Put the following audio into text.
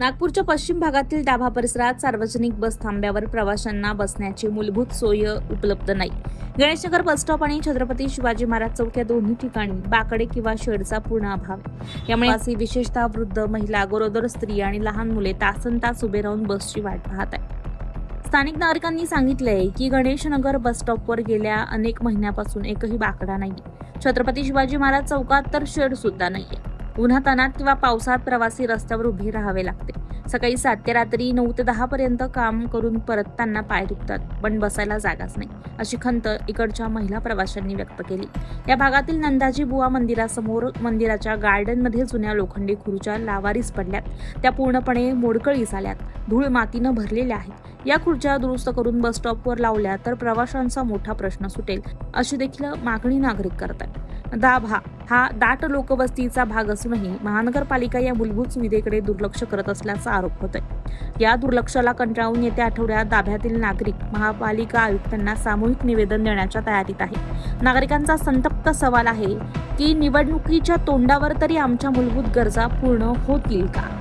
नागपूरच्या पश्चिम भागातील डाभा परिसरात सार्वजनिक बस थांब्यावर प्रवाशांना बसण्याची मूलभूत सोय उपलब्ध नाही. गणेशनगर बसस्टॉप आणि छत्रपती शिवाजी महाराज चौक या दोन्ही ठिकाणी बाकडे किंवा शेडचा पूर्ण अभाव यामुळे असे विशेषतः वृद्ध महिला गरोदर स्त्री आणि लहान मुले तासन तास उभे राहून बसची वाट पाहत आहेत. स्थानिक नागरिकांनी सांगितलंय की गणेशनगर बसस्टॉपवर गेल्या अनेक महिन्यापासून एकही बाकडा नाही छत्रपती शिवाजी महाराज चौकात तर शेड सुद्धा नाहीये. उन्हातानात किंवा पावसात प्रवासी रस्त्यावर उभे राहावे लागते. सकाळी सात ते रात्री नऊ ते दहा पर्यंत काम करून परतताना पाय दुखतात. पण बसायला जागाच नाही अशी खंत इकडच्या महिला प्रवाशांनी व्यक्त केली. या भागातील नंदाजी बुवा मंदिरासमोर मंदिराच्या गार्डनमध्ये जुन्या लोखंडी खुर्च्या लावारीस पडल्यात. त्या पूर्णपणे मोडकळीस आल्यात. धूळ मातीनं भरलेल्या आहेत. या खुर्च्या दुरुस्त करून बस स्टॉपवर लावल्या तर प्रवाशांचा मोठा प्रश्न सुटेल अशी देखील मागणी नागरिक करतात. दाभा हा दाट लोकवस्तीचा भाग असूनही महानगरपालिका या मूलभूत सुविधेकडे दुर्लक्ष करत असल्याचा आरोप होतोय. या दुर्लक्षाला कंटाळून येत्या आठवड्यात दाभ्यातील नागरिक महापालिका आयुक्तांना सामूहिक निवेदन देण्याच्या तयारीत आहे. नागरिकांचा संतप्त सवाल आहे की निवडणुकीच्या तोंडावर तरी आमच्या मूलभूत गरजा पूर्ण होतील का?